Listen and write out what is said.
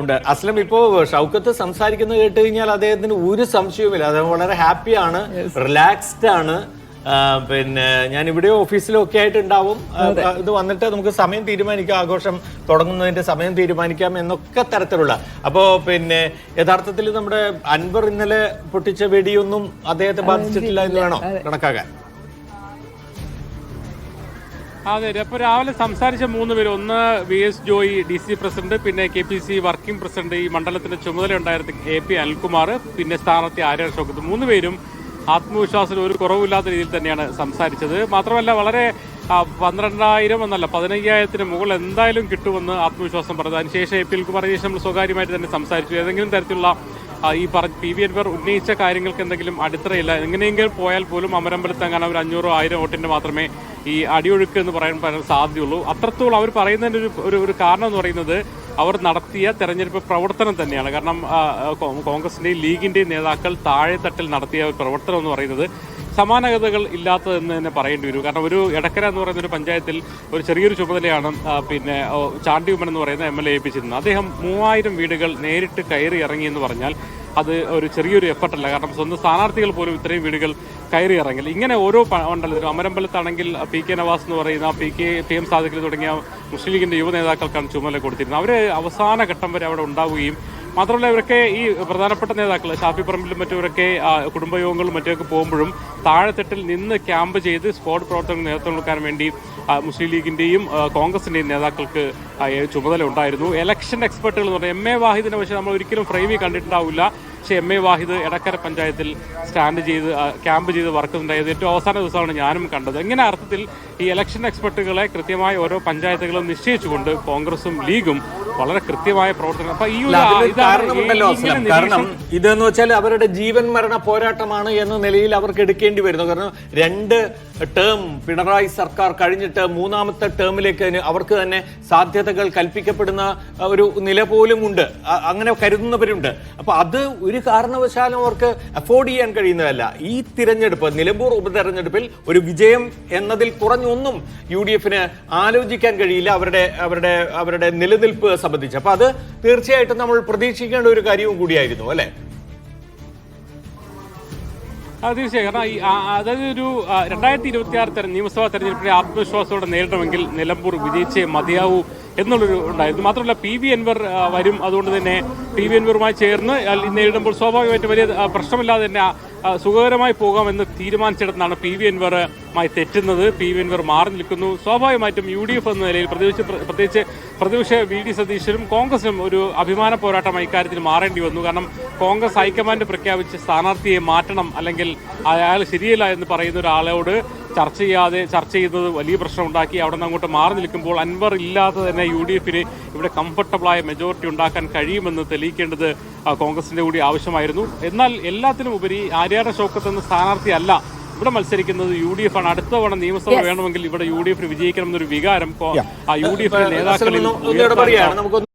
ഉണ്ട്. അസ്ലം ഇപ്പോ ഷൗക്കത്ത് സംസാരിക്കുന്ന കേട്ട് കഴിഞ്ഞാൽ അദ്ദേഹത്തിന് ഒരു സംശയവുമില്ല. അദ്ദേഹം വളരെ ഹാപ്പിയാണ് റിലാക്സ്ഡ് ആണ്. പിന്നെ ഞാൻ ഇവിടെ ഓഫീസിലും ഒക്കെ ആയിട്ട് ഉണ്ടാവും ഇത് വന്നിട്ട് നമുക്ക് സമയം തീരുമാനിക്കാം. ആഘോഷം തുടങ്ങുന്നതിന്റെ സമയം തീരുമാനിക്കാം എന്നൊക്കെ തരത്തിലുള്ള. അപ്പോ പിന്നെ യഥാർത്ഥത്തിൽ നമ്മുടെ അൻവർ ഇന്നലെ പൊട്ടിച്ച വെടിയൊന്നും അദ്ദേഹത്തെ ബാധിച്ചിട്ടില്ല എന്ന് വേണോ? കണക്കാക്കാൻ. അതെ അപ്പോൾ രാവിലെ സംസാരിച്ച മൂന്ന് പേര്. ഒന്ന് V S Joy D C president പിന്നെ K P C working president ഈ മണ്ഡലത്തിന്റെ ചുമതല ഉണ്ടായിരുന്ന എ പി അനിൽകുമാർ പിന്നെ സ്ഥാനാർത്ഥി ആര്യ അശോകത്ത് മൂന്ന് പേരും ആത്മവിശ്വാസത്തിൽ ഒരു കുറവില്ലാത്ത രീതിയിൽ തന്നെയാണ് സംസാരിച്ചത്. മാത്രമല്ല വളരെ പന്ത്രണ്ടായിരം എന്നല്ല പതിനയ്യായിരത്തിന് മുകളിൽ എന്തായാലും കിട്ടുമെന്ന് ആത്മവിശ്വാസം പറഞ്ഞത്. അതിനുശേഷം എ പി അനിൽകുമാർ ശേഷം നമ്മൾ സ്വകാര്യമായിട്ട് തന്നെ സംസാരിച്ചു. ഏതെങ്കിലും തരത്തിലുള്ള ഈ പറഞ്ഞ പി വി അൻവർ ഉന്നയിച്ച കാര്യങ്ങൾക്ക് എന്തെങ്കിലും അടിത്തറയില്ല. എങ്ങനെയെങ്കിലും പോയാൽ പോലും അമരമ്പലത്ത് അങ്ങനെ ഒരു അഞ്ഞൂറോ ആയിരം വോട്ടിന്റെ മാത്രമേ ഈ അടിയൊഴുക്ക് എന്ന് പറയാൻ സാധ്യതയുള്ളൂ. അത്രത്തോളം അവർ പറയുന്നതിന്റെ ഒരു ഒരു കാരണം എന്ന് പറയുന്നത് അവർ നടത്തിയ തെരഞ്ഞെടുപ്പ് പ്രവർത്തനം തന്നെയാണ്. കാരണം കോൺഗ്രസിന്റെയും ലീഗിന്റെയും നേതാക്കൾ താഴെത്തട്ടിൽ നടത്തിയ പ്രവർത്തനം എന്ന് പറയുന്നത് സമാനതകൾ ഇല്ലാത്തതെന്ന് തന്നെ പറയേണ്ടി വരും. കാരണം ഒരു എടക്കര എന്ന് പറയുന്ന ഒരു പഞ്ചായത്തിൽ ഒരു ചെറിയൊരു ചുമതലയാണ് പിന്നെ ചാണ്ടി ചാണ്ടിയുമ്മൻ എന്ന് പറയുന്ന എം എൽ ഏൽപ്പിച്ചിരുന്നത്. അദ്ദേഹം മൂവായിരം വീടുകൾ നേരിട്ട് കയറി ഇറങ്ങി എന്ന് പറഞ്ഞാൽ അത് ഒരു ചെറിയൊരു എഫർട്ടല്ല കാരണം സ്വന്തം സ്ഥാനാർത്ഥികൾ പോലും ഇത്രയും വീടുകൾ കയറി ഇറങ്ങില്ല ഇങ്ങനെ ഓരോ മണ്ഡലത്തിലും അമരമ്പലത്താണെങ്കിൽ പി കെ നവാസ് എന്ന് പറയുന്ന P K T M Sadiq തുടങ്ങിയ മുസ്ലിം ലീഗിന്റെ യുവ നേതാക്കൾക്കാണ് ചുമതല കൊടുത്തിരുന്നത്. അവർ അവസാന ഘട്ടം വരെ അവിടെ ഉണ്ടാവുകയും മാത്രമല്ല ഇവരൊക്കെ ഈ പ്രധാനപ്പെട്ട നേതാക്കൾ ഷാഫി പറമ്പിലും മറ്റവരൊക്കെ ആ, കുടുംബയോഗങ്ങളും മറ്റൊക്കെ പോകുമ്പോഴും താഴെത്തട്ടിൽ നിന്ന് ക്യാമ്പ് ചെയ്ത് സ്പോട്ട് പ്രവർത്തനങ്ങൾ നേതൃത്വം കൊടുക്കാൻ വേണ്ടി മുസ്ലിം ലീഗിന്റെയും കോൺഗ്രസിന്റെയും നേതാക്കൾക്ക് ചുമതല ഉണ്ടായിരുന്നു. ഇലക്ഷൻ എക്സ്പെർട്ടുകൾ എന്ന് പറഞ്ഞാൽ എം എ വാഹിദിനെ പക്ഷേ നമ്മൾ ഒരിക്കലും ഫ്രെയിമിൽ കണ്ടിട്ടുണ്ടാവില്ല. പക്ഷേ എം എ വാഹിദ് എടക്കര പഞ്ചായത്തിൽ സ്റ്റാൻഡ് ചെയ്ത് ക്യാമ്പ് ചെയ്ത് വർക്ക് ഉണ്ടായത് ഏറ്റവും അവസാന ദിവസമാണ് ഞാനും കണ്ടത്. ഇങ്ങനെ അർത്ഥത്തിൽ ഈ ഇലക്ഷൻ എക്സ്പെർട്ടുകളെ കൃത്യമായി ഓരോ പഞ്ചായത്തുകളും നിശ്ചയിച്ചുകൊണ്ട് കോൺഗ്രസും ലീഗും വളരെ കൃത്യമായ പ്രവർത്തനം. അപ്പൊ ഈ ഒരു കാരണമുണ്ടല്ലോ കാരണം ഇതെന്ന് വെച്ചാൽ അവരുടെ ജീവൻ മരണ പോരാട്ടമാണ് എന്ന നിലയിൽ അവർക്ക് എടുക്കേണ്ടി വരുന്നു. കാരണം രണ്ട് ടേം പിണറായി സർക്കാർ കഴിഞ്ഞിട്ട് മൂന്നാമത്തെ ടേമിലേക്ക് അവർക്ക് തന്നെ സാധ്യതകൾ കൽപ്പിക്കപ്പെടുന്ന ഒരു നില പോലും ഉണ്ട്. അങ്ങനെ കരുതുന്നവരുണ്ട്. അപ്പൊ അത് ഒരു കാരണവശാലും അവർക്ക് അഫോർഡ് ചെയ്യാൻ കഴിയുന്നതല്ല. ഈ തിരഞ്ഞെടുപ്പ് നിലമ്പൂർ ഉപതെരഞ്ഞെടുപ്പിൽ ഒരു വിജയം എന്നതിൽ കുറഞ്ഞൊന്നും യു ഡി എഫിന് ആലോചിക്കാൻ കഴിയില്ല. അവരുടെ അവരുടെ അവരുടെ നിലനിൽപ്പ് സംബന്ധിച്ച്. അപ്പൊ അത് തീർച്ചയായിട്ടും നമ്മൾ പ്രതീക്ഷിക്കേണ്ട ഒരു കാര്യവും കൂടിയായിരുന്നു അല്ലെ? തീർച്ചയായും. കാരണം അതായത് ഒരു രണ്ടായിരത്തി ഇരുപത്തി ആറ് നിയമസഭാ തെരഞ്ഞെടുപ്പിനെ ആത്മവിശ്വാസത്തോടെ നേരിടണമെങ്കിൽ നിലമ്പൂർ വിജയിച്ചേ മതിയാവൂ എന്നുള്ളൊരു ഉണ്ടായിരുന്നു മാത്രമല്ല പി വി അൻവർ വരും. അതുകൊണ്ട് തന്നെ പി വി അൻവറുമായി ചേർന്ന് നേരിടുമ്പോൾ സ്വാഭാവികമായിട്ട് വലിയ പ്രശ്നമില്ലാതെ തന്നെ സുഖകരമായി പോകാമെന്ന് തീരുമാനിച്ചിടത്താണ് പി വി അൻവറുമായി തെറ്റുന്നത്. പി വി അൻവർ മാറി നിൽക്കുന്നു. സ്വാഭാവികമായിട്ടും യു ഡി എഫ് എന്ന നിലയിൽ പ്രതിപക്ഷ പ്രത്യേകിച്ച് പ്രതിപക്ഷ വി ഡി സതീശനും കോൺഗ്രസിനും ഒരു അഭിമാന പോരാട്ടം ഇക്കാര്യത്തിൽ മാറേണ്ടി വന്നു. കാരണം കോൺഗ്രസ് ഹൈക്കമാൻഡ് പ്രഖ്യാപിച്ച് സ്ഥാനാർത്ഥിയെ മാറ്റണം അല്ലെങ്കിൽ അയാൾ ശരിയല്ല എന്ന് പറയുന്ന ഒരാളോട് ചർച്ച ചെയ്യാതെ ചർച്ച ചെയ്തത് വലിയ പ്രശ്നം ഉണ്ടാക്കി അവിടെ നിന്ന് അങ്ങോട്ട് മാറി നിൽക്കുമ്പോൾ അൻവർ ഇല്ലാതെ തന്നെ യു ഡി എഫിന് ഇവിടെ കംഫർട്ടബിളായ മെജോറിറ്റി ഉണ്ടാക്കാൻ കഴിയുമെന്ന് തെളിയിക്കേണ്ടത് കോൺഗ്രസിന്റെ കൂടി ആവശ്യമായിരുന്നു എന്നാൽ എല്ലാത്തിനും ഉപരി ആര്യാട ഷൗക്കത്ത് എന്ന സ്ഥാനാർത്ഥി അല്ല ഇവിടെ മത്സരിക്കുന്നത് യു ഡി എഫ് ആണ് അടുത്ത തവണ നിയമസഭ വേണമെങ്കിൽ ഇവിടെ യു ഡി എഫിന് വിജയിക്കണം എന്നൊരു വികാരം ആ യു ഡി എഫിന്റെ നേതാക്കളിൽ